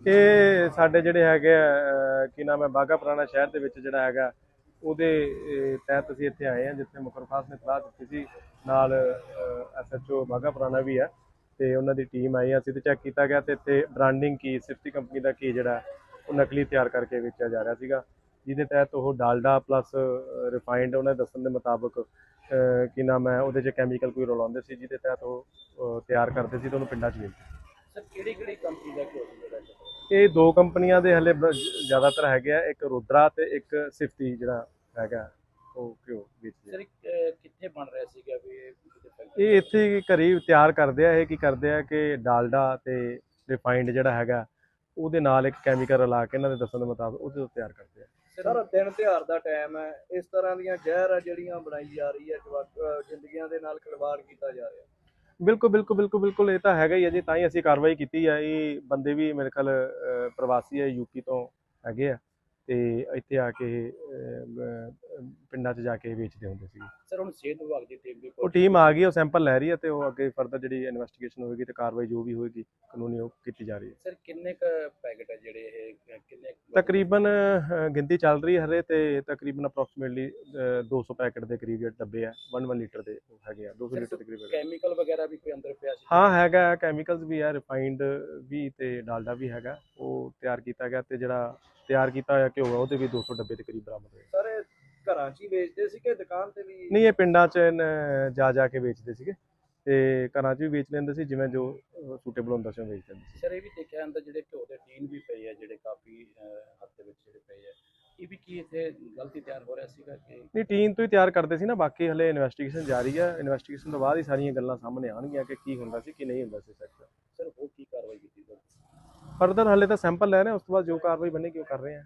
ਇਹ ਸਾਡੇ ਜਿਹੜੇ ਹੈਗੇ ਆ, ਕੀ ਨਾਮ ਹੈ ਬਾਗਾ ਪੁਰਾਣਾ ਸ਼ਹਿਰ ਦੇ ਵਿੱਚ ਜਿਹੜਾ ਹੈਗਾ ਉਹਦੇ ਤਹਿਤ ਅਸੀਂ ਇੱਥੇ ਆਏ ਹਾਂ ਜਿੱਥੇ ਮੁਖਰ ਖਾਸ ਨੇ ਸਲਾਹ ਦਿੱਤੀ ਸੀ। ਨਾਲ ਐਸਐਚਓ ਬਾਗਾ ਪੁਰਾਣਾ ਵੀ ਹੈ ਤੇ ਉਹਨਾਂ ਦੀ ਟੀਮ ਆਈ ਅਸੀਂ ਤੇ ਚੈੱਕ ਕੀਤਾ ਗਿਆ ਤੇ ਇੱਥੇ ਬ੍ਰਾਂਡਿੰਗ ਕੀ ਸਿਫਤੀ ਕੰਪਨੀ ਦਾ ਕੀ ਜਿਹੜਾ ਉਹ ਨਕਲੀ ਤਿਆਰ ਕਰਕੇ ਵੇਚਿਆ ਜਾ ਰਿਹਾ ਸੀਗਾ। ਜਿਹਦੇ ਤਹਿਤ ਉਹ ਡਾਲਡਾ ਪਲੱਸ ਰਿਫਾਈਨਡ ਉਹਨਾਂ ਦੇ ਦੱਸਣ ਦੇ ਮੁਤਾਬਕ ਕੀ ਨਾਮ ਹੈ ਉਹਦੇ 'ਚ ਕੈਮੀਕਲ ਕੋਈ ਰਲਾਉਂਦੇ ਸੀ ਜਿਹਦੇ ਤਹਿਤ ਉਹ ਤਿਆਰ ਕਰਦੇ ਸੀ ਤੇ ਉਹਨੂੰ ਪਿੰਡਾਂ 'ਚ ਵੇਚਦੇ ਸਰ ਕਿਹੜੀ ਕਿਹੜੀ ਕੰਪਨੀ ਦਾ ਘਿਓ ਇਹ ਦੋ ਕੰਪਨੀਆਂ ਦੇ ਹਲੇ ਜ਼ਿਆਦਾਤਰ ਹੈਗੇ ਆ ਇੱਕ ਰੁਦਰਾ ਤੇ ਇੱਕ ਸਿਫਤੀ ਜਿਹੜਾ ਹੈਗਾ ਉਹ ਕਿਉਂ ਵੇਚਦੇ। ਸਰ ਕਿੱਥੇ ਬਣ ਰਿਹਾ ਸੀਗਾ ਵੀ ਇਹ ਇੱਥੇ ਹੀ ਘਰੇ ਹੀ ਤਿਆਰ ਕਰਦੇ ਆ ਇਹ ਕੀ ਕਰਦੇ ਆ ਕਿ ਡਾਲਡਾ ਤੇ ਰਿਫਾਈਨਡ ਜਿਹੜਾ ਹੈਗਾ ਉਹਦੇ ਨਾਲ ਇੱਕ ਕੈਮੀਕਲ ਰਲਾ ਕੇ ਇਹਨਾਂ ਦੇ ਦੱਸਣ ਦੇ ਮੁਤਾਬਕ ਉਹਦੇ ਤੋਂ ਤਿਆਰ ਕਰਦੇ ਆ। ਸਰ ਦਿਨ ਤਿਉਹਾਰ ਦਾ ਟਾਈਮ ਹੈ ਇਸ ਤਰ੍ਹਾਂ ਦੀਆਂ ਜ਼ਹਿਰ ਆ ਜਿਹੜੀਆਂ ਬਣਾਈ ਜਾ ਰਹੀ ਹੈ ਜ਼ਿੰਦਗੀਆਂ ਦੇ ਨਾਲ ਖਿਲਵਾੜ ਕੀਤਾ ਜਾ ਰਿਹਾ। ਬਿਲਕੁਲ ਬਿਲਕੁਲ ਬਿਲਕੁਲ ਬਿਲਕੁਲ ਇਹ ਤਾਂ ਹੈਗਾ ਹੀ ਹੈ ਜੀ ਤਾਂ ਹੀ ਅਸੀਂ ਕਾਰਵਾਈ ਕੀਤੀ ਹੈ ਇਹ ਬੰਦੇ ਵੀ ਮੇਰੇ ਖਿਆਲ ਪ੍ਰਵਾਸੀ ਹੈ ਯੂਪੀ ਤੋਂ ਹੈਗੇ ਆ। ਤੇ ਇੱਥੇ ਆ ਕੇ ਪਿੰਡਾਂ 'ਚ ਜਾ ਕੇ ਵੇਚਦੇ ਹੁੰਦੇ ਸੀ ਸਰ ਹੁਣ ਸਿਹਤ ਵਿਭਾਗ ਦੀ ਟੀਮ ਵੀ ਉਹ ਟੀਮ ਆ ਗਈ ਉਹ ਸੈਂਪਲ ਲੈ ਰਹੀ ਹੈ ਤੇ ਉਹ ਅੱਗੇ ਫਰਦਰ ਜਿਹੜੀ ਇਨਵੈਸਟੀਗੇਸ਼ਨ ਹੋਏਗੀ ਤੇ ਕਾਰਵਾਈ ਜੋ ਵੀ ਹੋਏਗੀ ਕਾਨੂੰਨੀ ਉਹ ਕੀਤੀ ਜਾ ਰਹੀ ਹੈ। ਸਰ ਕਿੰਨੇ ਕ ਪੈਕੇਟ ਹੈ ਜਿਹੜੇ ਇਹ ਤਕਰੀਬਨ ਗਿਣਤੀ ਚੱਲ ਰਹੀ ਹੈ ਹਰੇ ਤੇ ਤਕਰੀਬਨ ਅਪਰੋਕਸੀਮੇਟਲੀ 200 ਪੈਕੇਟ ਦੇ ਕਰੀਬ ਜਿਹੜੇ ਡੱਬੇ ਆ 1 1 ਲੀਟਰ ਦੇ ਹੈਗੇ ਆ 200 ਲੀਟਰ ਦੇ ਕਰੀਬ ਆ। ਕੈਮੀਕਲ ਵਗੈਰਾ ਵੀ ਕੋਈ ਅੰਦਰ ਪਿਆ ਸੀ? ਹਾਂ ਹੈਗਾ ਕੈਮੀਕਲਸ ਵੀ ਹੈ ਰਿਫਾਈਨਡ ਵੀ ਤੇ ਡਾਲਡਾ ਵੀ ਹੈਗਾ ਉਹ ਤਿਆਰ ਕੀਤਾ ਗਿਆ ਤੇ ਜਿਹੜਾ ਤਿਆਰ ਕੀਤਾ ਹੋਇਆ ਘਿਓ ਆ ਉਹਦੇ ਵੀ 200 ਡੱਬੇ ਦੇ ਕਰੀਬ ਬਰਾਮਦ ਹੋਏ ਸਰ ਘਰਾਂ 'ਚ ਹੀ ਵੇਚਦੇ ਸੀ ਕਿ ਦੁਕਾਨ ਤੇ ਵੀ? ਨਹੀਂ ਇਹ ਪਿੰਡਾਂ 'ਚ ਜਾ ਜਾ ਕੇ ਵੇਚਦੇ ਸੀਗੇ। ਤੇ ਘਰਾਂ 'ਚ ਵੀ ਵੇਚ ਲੈਂਦੇ ਸੀ ਜਿਵੇਂ ਜੋ ਸੂਟੇਬਲ ਹੁੰਦਾ ਸੀ ਉਹ ਵੇਚ ਲੈਂਦੇ ਸੀ। ਸਰ ਇਹ ਵੀ ਦੇਖਿਆ ਅੰਦਰ ਜਿਹੜੇ ਘਿਓ ਦੇ ਟੀਨ ਵੀ ਪਏ ਆ ਜਿਹੜੇ ਕਾਫੀ ਹੱਦ ਦੇ ਵਿੱਚ ਜਿਹੜੇ ਪਏ ਆ ਇਹ ਵੀ ਕੀ ਇੱਥੇ ਗਲਤੀ ਤਿਆਰ ਹੋ ਰਿਹਾ ਸੀਗਾ ਕਿ ਨਹੀਂ ਟੀਮ ਤੋਂ ਹੀ ਤਿਆਰ ਕਰਦੇ ਸੀ ਨਾ ਬਾਕੀ ਹਲੇ ਇਨਵੈਸਟੀਗੇਸ਼ਨ ਜਾਰੀ ਹੈ ਇਨਵੈਸਟੀਗੇਸ਼ਨ ਤੋਂ ਬਾਅਦ ਹੀ ਸਾਰੀਆਂ ਗੱਲਾਂ ਸਾਹਮਣੇ ਆਉਣਗੀਆਂ ਕਿ ਕੀ ਹੁੰਦਾ ਸੀ ਕੀ ਨਹੀਂ ਹੁੰਦਾ ਸੀ ਸੈਕਟਰ। ਸਰ ਉਹ ਕੀ ਕਾਰਵਾਈ ਕੀਤੀ ਫਰਦਰ ਹਲੇ ਤਾਂ ਸੈਂਪਲ ਲੈ ਰਹੇ ਉਸ ਤੋਂ ਬਾਅਦ ਜੋ ਕਾਰਵਾਈ ਬਣੇਗੀ ਉਹ ਕਰ ਰਹੇ ਹਾਂ।